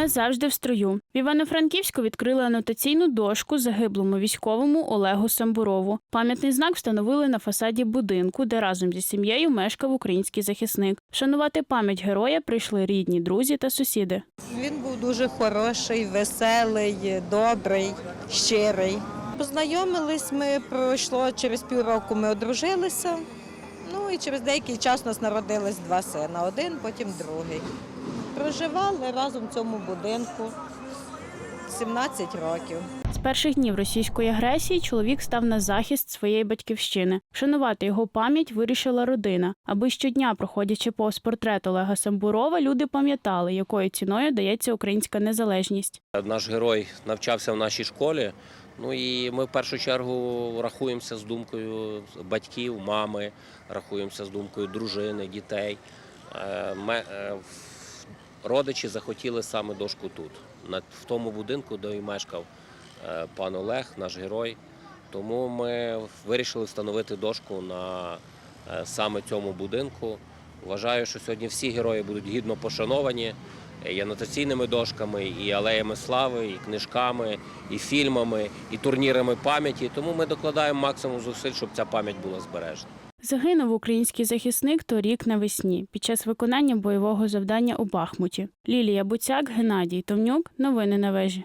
Назавжди в строю. В Івано-Франківську відкрили анотаційну дошку загиблому військовому Олегу Самбурову. Пам'ятний знак встановили на фасаді будинку, де разом зі сім'єю мешкав український захисник. Вшанувати пам'ять героя прийшли рідні, друзі та сусіди. Він був дуже хороший, веселий, добрий, щирий. Познайомились ми, пройшло через півроку ми одружилися. Ну і через деякий час у нас народились два сина, один, потім другий. Проживали разом в цьому будинку 17 років. З перших днів російської агресії чоловік став на захист своєї батьківщини. Вшанувати його пам'ять вирішила родина. Аби щодня, проходячи повз портрет Олега Самбурова, люди пам'ятали, якою ціною дається українська незалежність. Наш герой навчався в нашій школі. Ну і ми в першу чергу рахуємося з думкою батьків, мами, рахуємося з думкою дружини, дітей. Е, е, Родичі захотіли саме дошку тут, в тому будинку, де і мешкав е, пан Олег, наш герой. Тому ми вирішили встановити дошку на е, саме цьому будинку. Вважаю, що сьогодні всі герої будуть гідно пошановані і анотаційними дошками, і алеями слави, і книжками, і фільмами, і турнірами пам'яті. Тому ми докладаємо максимум зусиль, щоб ця пам'ять була збережена. Загинув український захисник торік навесні під час виконання бойового завдання у Бахмуті. Лілія Буцяк, Геннадій Товнюк. Новини на вежі.